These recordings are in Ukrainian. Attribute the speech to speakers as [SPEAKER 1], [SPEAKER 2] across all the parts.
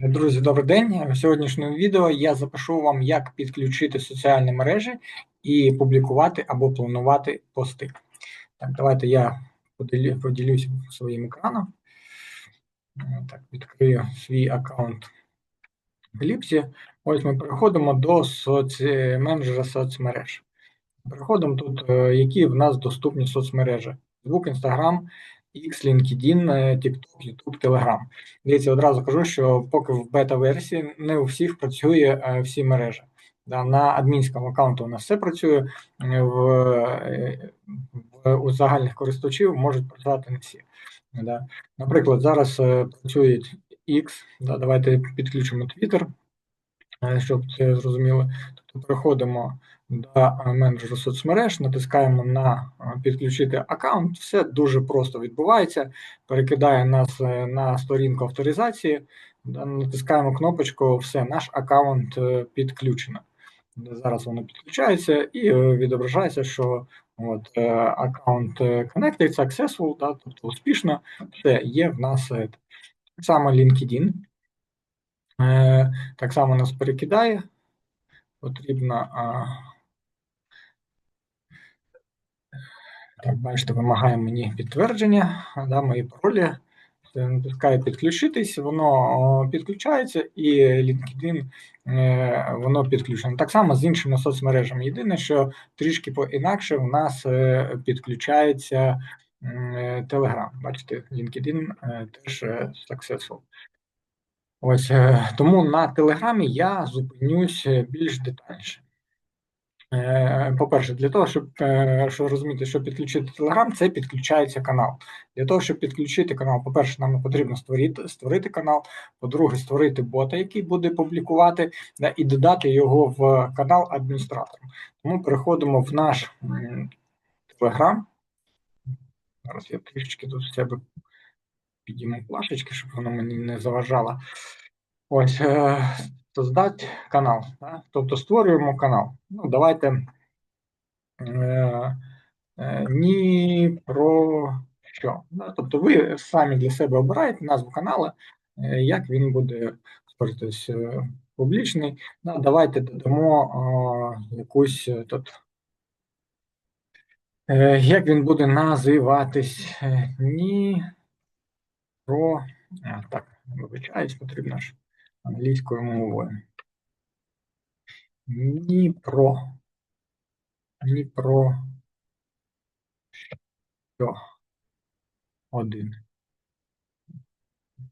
[SPEAKER 1] Друзі, добрий день. В сьогоднішньому відео я запишу вам, як підключити соціальні мережі і публікувати або планувати пости. Так, давайте я поділю, поділюся своїм екраном. Так, відкрию свій аккаунт в Ліпсі. Ось ми переходимо до соці... менеджера соцмереж. Переходимо тут, е, які в нас доступні соцмережі: Facebook, Instagram, X, LinkedIn, е, TikTok, YouTube, Telegram. Дивіться, одразу кажу, що поки в бета-версії не у всіх працює е, всі мережі. На адмінському аккаунту у нас все працює, в, в у загальних користувачів можуть працювати не всі. Наприклад, зараз працює X, да, давайте підключимо Twitter, щоб це зрозуміло. Тобто переходимо до менеджеру соцмереж, натискаємо на підключити аккаунт. Все дуже просто відбувається. Перекидає нас е, на сторінку авторизації, натискаємо кнопочку Все, наш аккаунт е, підключено. Зараз воно підключається і е, відображається, що от, аккаунт connected successful, да, тобто успішно, все є в нас. Так само LinkedIn. Так само нас перекидає. Потрібно Так, бачите, вимагає мені підтвердження, да, мої паролі. Натискаю підключитись, воно підключається, і LinkedIn е, воно підключено. Так само з іншими соцмережами. Єдине, що трішки по-інакше в нас е, підключається е, Telegram. Бачите, LinkedIn теж successful. Ось тому на Телеграмі я зупинюсь більш детальніше. Е, по-перше, для того, щоб е, щоб розуміти, що підключити Telegram, це підключається канал. Для того, щоб підключити канал, по-перше, нам потрібно створити створити канал. По-друге, створити бота, який буде публікувати, да, і додати його в канал адміністратором. Тому переходимо в наш Telegram. Зараз я трішечки тут себе підійму плашечки, щоб воно мені не заважало. Ось. Е, создати канал. Да? Тобто створюємо канал. Ну, Давайте е, е, ні про що. Да? Тобто ви самі для себе обираєте назву каналу, е, як він буде створитись е, публічний. Да? Давайте додамо е, якусь тут. Е, як він буде називатись? Ні про. Так, вибачаюсь, потрібно ж англійською мовою. Дніпро. Дніпро. Що? Один.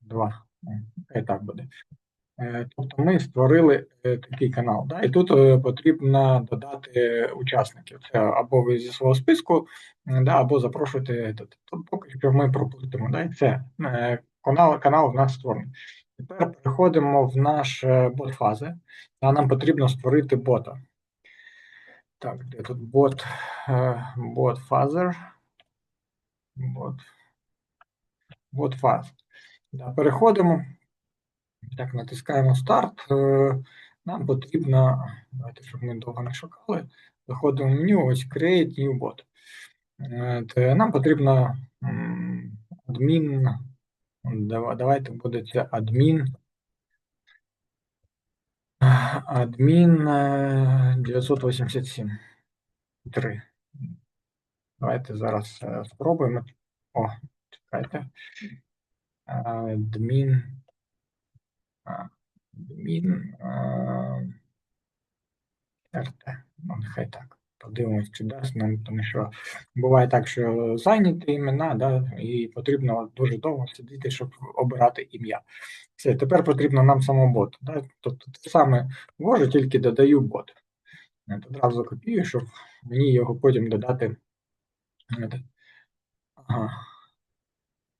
[SPEAKER 1] Два. Хай так буде. Е, тобто ми створили е, такий канал. Да? І тут е, потрібно додати учасників. Це або ви зі свого списку, да, або запрошуєте. Тобто, поки що ми пропустимо. Да? Це канал, канал в нас створений. Тепер переходимо в наш бот фази, а нам потрібно створити бота. Так, де тут бот бот фазер? Бот фаз. Переходимо. Так, натискаємо старт. Е, нам потрібно, давайте, щоб ми довго не шукали. Заходимо в меню, ось Create New Bot. Е, нам потрібно адмін Давайте буде це адмін. Адмін 987. 3. Давайте зараз е, спробуємо. О, чекайте. Адмін. Адмін. РТ. Ну, нехай так. Подивимось, чи дасть нам, тому що буває так, що зайняті імена, да, і потрібно дуже довго сидіти, щоб обирати ім'я. Все, тепер потрібно нам самобот. Да? Тобто те саме можу, тільки додаю бот. Я одразу копію, щоб мені його потім додати.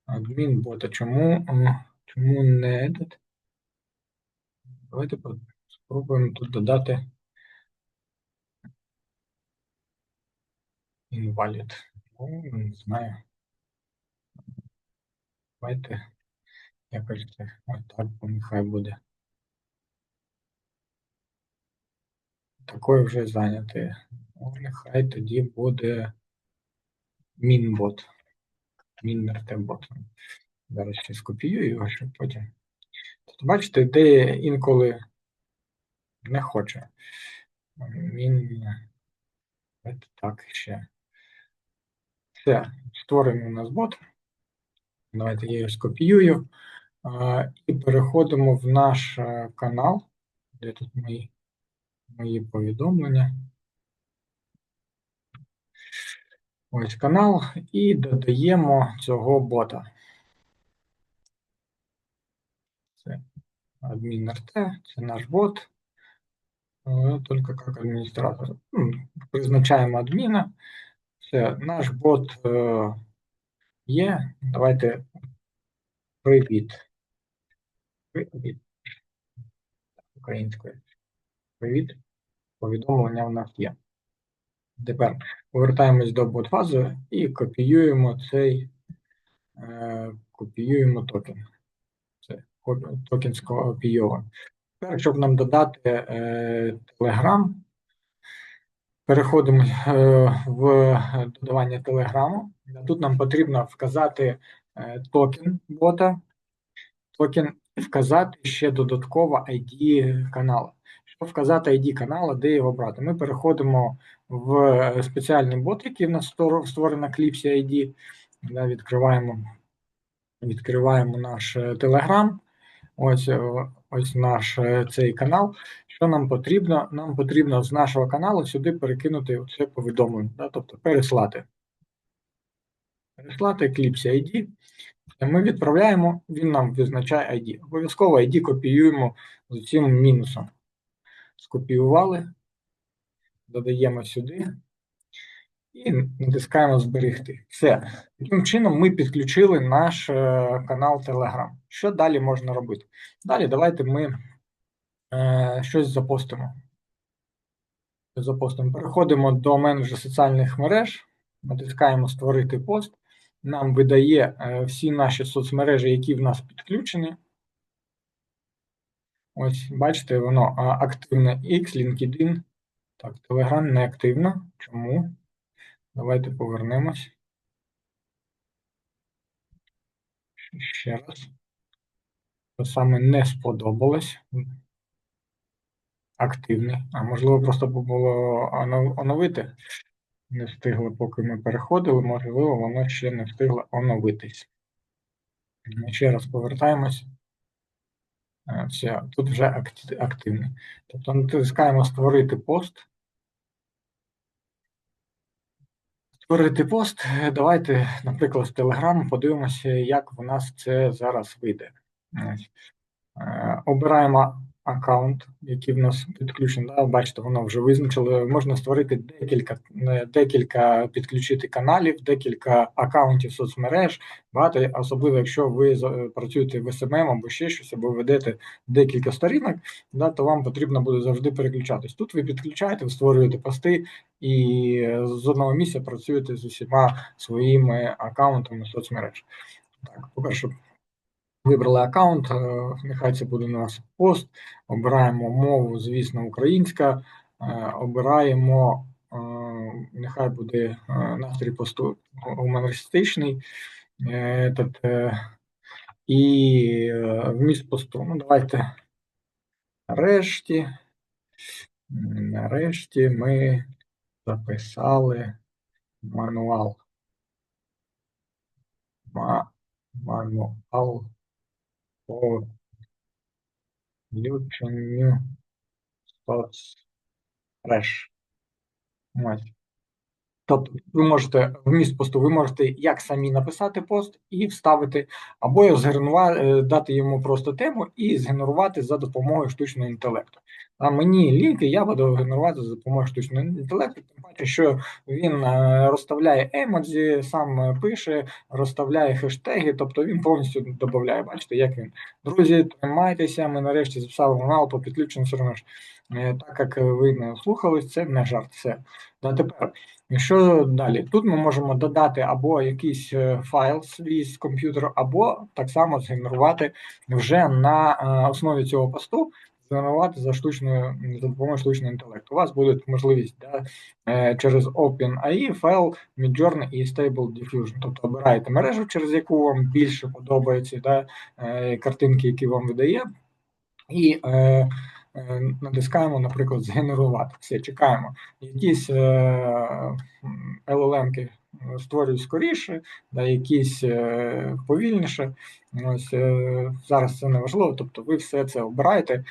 [SPEAKER 1] Адмін бота. Чому чому не этот? Давайте спробуємо тут додати. Інвалід. Ну, не знаю. Давайте якось це отак нехай буде. Такою вже зайнятий. Ну, нехай тоді буде мінбот. Мінмертебот. Зараз ще скопіюю його, щоб потім. Тобто, бачите, де інколи не хоче. Він так ще. Все, створений у нас бот. Давайте я його скопіюю. І переходимо в наш е, канал, де тут мої, мої повідомлення. Ось канал, і додаємо цього бота. Це адмін РТ, це наш бот. Е, Тільки як адміністратор. Ну, Призначаємо адміна. Все, наш бот е, є. Давайте привіт. Привіт. Українською. Привіт. Повідомлення в нас є. Тепер повертаємось до бот-фази і копіюємо цей е, копіюємо токен. Це копі- токен скопійований. Тепер, щоб нам додати е, Telegram, переходимо е, в додавання Телеграму. Тут нам потрібно вказати е, токен бота, токен і вказати ще додатково ID каналу. Щоб вказати ID каналу, де його брати, ми переходимо в спеціальний бот, який в нас на Clipsy ID. Да, відкриваємо, відкриваємо наш Telegram. Ось, е, ось наш е, цей канал. Що нам потрібно? Нам потрібно з нашого каналу сюди перекинути це повідомлення, да, тобто переслати. Переслати Clipsy ID. Ми відправляємо, він нам визначає ID. Обов'язково ID копіюємо з цим мінусом. Скопіювали, додаємо сюди і натискаємо зберегти. Все. Таким чином ми підключили наш е, канал Telegram. Що далі можна робити? Далі давайте ми е, щось запостимо. Запостимо. Переходимо до менеджера соціальних мереж, натискаємо Створити пост. Нам видає е, всі наші соцмережі, які в нас підключені. Ось, бачите, воно активне X, LinkedIn. Так, Telegram не активно. Чому? Давайте повернемось. Ще раз. Що саме не сподобалось. Активний. А можливо, просто було оновити. Не встигли, поки ми переходили, можливо, воно ще не встигло оновитись. Ще раз повертаємось. Е, Все, тут вже акти- активний. Тобто натискаємо створити пост. Створити пост. Давайте, наприклад, з Telegram подивимося, як в нас це зараз вийде. Е, Обираємо аккаунт, який в нас підключений. Да, бачите, воно вже визначило. Можна створити декілька, декілька підключити каналів, декілька аккаунтів соцмереж. Багато, особливо, якщо ви е, працюєте в SMM або ще щось, або ведете декілька сторінок, да, то вам потрібно буде завжди переключатись. Тут ви підключаєте, ви створюєте пости і е, з одного місця працюєте з усіма своїми аккаунтами соцмереж. Так, по-перше, вибрали аккаунт, е, нехай це буде у нас пост. Обираємо мову, звісно, українська. е, Обираємо, е, нехай буде настрій посту гумористичний. І вміст посту. Ну, давайте нарешті. Нарешті ми записали мануал. Ма- Мануал по включенню соцмереж. Ось. Тобто ви можете вміст посту, ви можете як самі написати пост і вставити, або його згенерувати, дати йому просто тему і згенерувати за допомогою штучного інтелекту. А мені лінки я буду генерувати за допомогою штучного інтелекту, тим паче, що він е, розставляє емодзі, сам е, пише, розставляє хештеги, тобто він повністю додає. Бачите, як він. Друзі, тримайтеся, ми нарешті записали канал по підключенню сервер. Так як ви не слухались, це не жарт. Все. А тепер. Що далі? Тут ми можемо додати або якийсь е, файл свій з комп'ютера, або так само згенерувати вже на е, основі цього посту, згенерувати за штучною за допомогою штучного інтелекту. У вас буде можливість да, е, через OpenAI, файл, Midjourney і Stable Diffusion. Тобто обираєте мережу, через яку вам більше подобаються да, е, картинки, які вам видає. і е, е, натискаємо, наприклад, згенерувати. Все, чекаємо. Якісь е, LLM-ки створюють скоріше, да, якісь е, повільніше. Ось е, Зараз це не важливо, тобто ви все це обираєте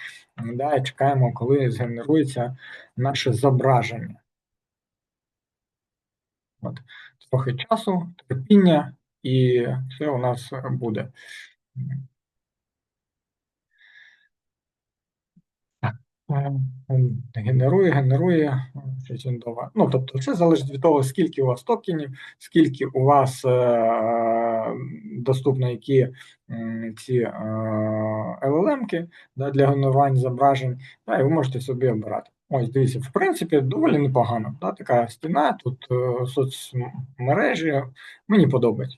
[SPEAKER 1] да, і чекаємо, коли згенерується наше зображення. От. Трохи часу, терпіння, і все у нас буде. Генерує, генерує щось індова. Ну, тобто, все залежить від того, скільки у вас токенів, скільки у вас е, доступно які е, ці е, LLM-ки да, для генерування зображень, да, і ви можете собі обирати. Ось, дивіться, в принципі, доволі непогано. Да, Така стіна, тут е, соцмережі, мені подобається.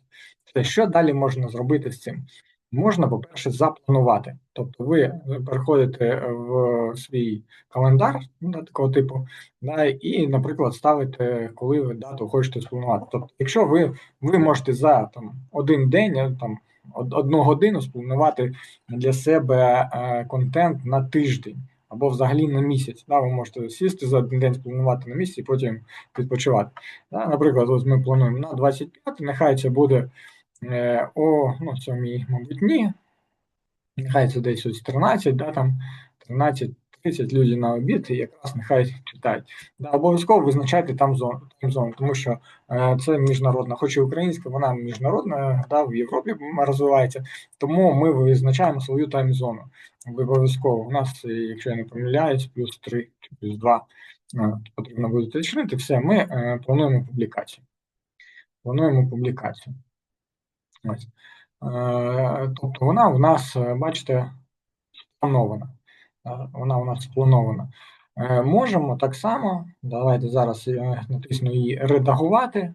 [SPEAKER 1] Що далі можна зробити з цим? Можна, по-перше, запланувати. Тобто ви переходите в свій календар да, такого типу, да, і, наприклад, ставите, коли ви дату хочете спланувати. Тобто, якщо ви ви можете за там, один день, е, там, одну годину спланувати для себе е, контент на тиждень або взагалі на місяць. Да, Ви можете сісти за один день спланувати на місяць і потім відпочивати. Да, Наприклад, ось ми плануємо на 25, нехай це буде. Е, о ну, сьомій, мабуть, ні. Нехай це десь ось 13, да, там 13 30 людей на обід, і якраз нехай читають. Да, Обов'язково визначайте там зону, зону, тому що е, це міжнародна, хоч і українська, вона міжнародна, да, в Європі розвивається, тому ми визначаємо свою тайм-зону. Обов'язково у нас, якщо я не помиляюсь, плюс 3 чи плюс 2 е, потрібно буде уточнити. Все, ми е, плануємо публікацію. Плануємо публікацію. Ось. Е, тобто вона у нас, е, бачите, спланована. Е, вона у нас спланована. Можемо так само, давайте зараз натисну її редагувати,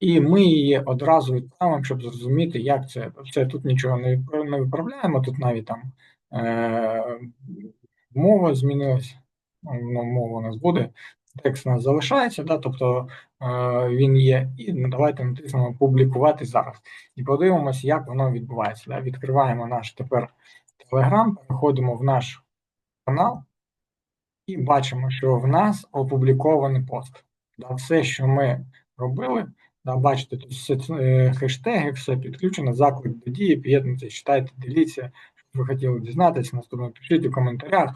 [SPEAKER 1] і ми її одразу відправимо, щоб зрозуміти, як це. Все, тут нічого не не виправляємо, тут навіть там е, мова змінилась, ну, мова у нас буде текст у нас залишається, да, тобто е, він є, і давайте натиснемо публікувати зараз. І подивимося, як воно відбувається. Да. Відкриваємо наш тепер Telegram, переходимо в наш канал і бачимо, що в нас опублікований пост. Да, Все, що ми робили, да, бачите, тут все е, хештеги, все підключено, заклик до дії, під'єднуйтесь, читайте, діліться, ви хотіли дізнатися, наступно пишіть у коментарях.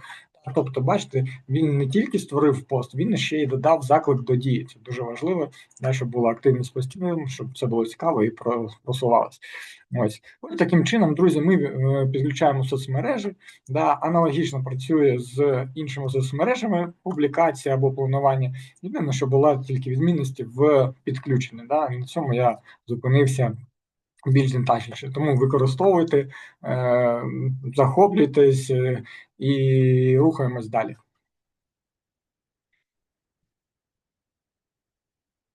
[SPEAKER 1] Тобто, бачите, він не тільки створив пост, він ще й додав заклик до дії. Це дуже важливо, щоб була активність постійно, щоб це було цікаво і просувалося. Ось Ось таким чином, друзі, ми е, підключаємо соцмережі, да, аналогічно працює з іншими соцмережами публікація або планування. Єдине, що була тільки відмінності в підключенні. Да, На цьому я зупинився більш детальніше. Тому використовуйте, е, захоплюйтесь е, і рухаємось далі.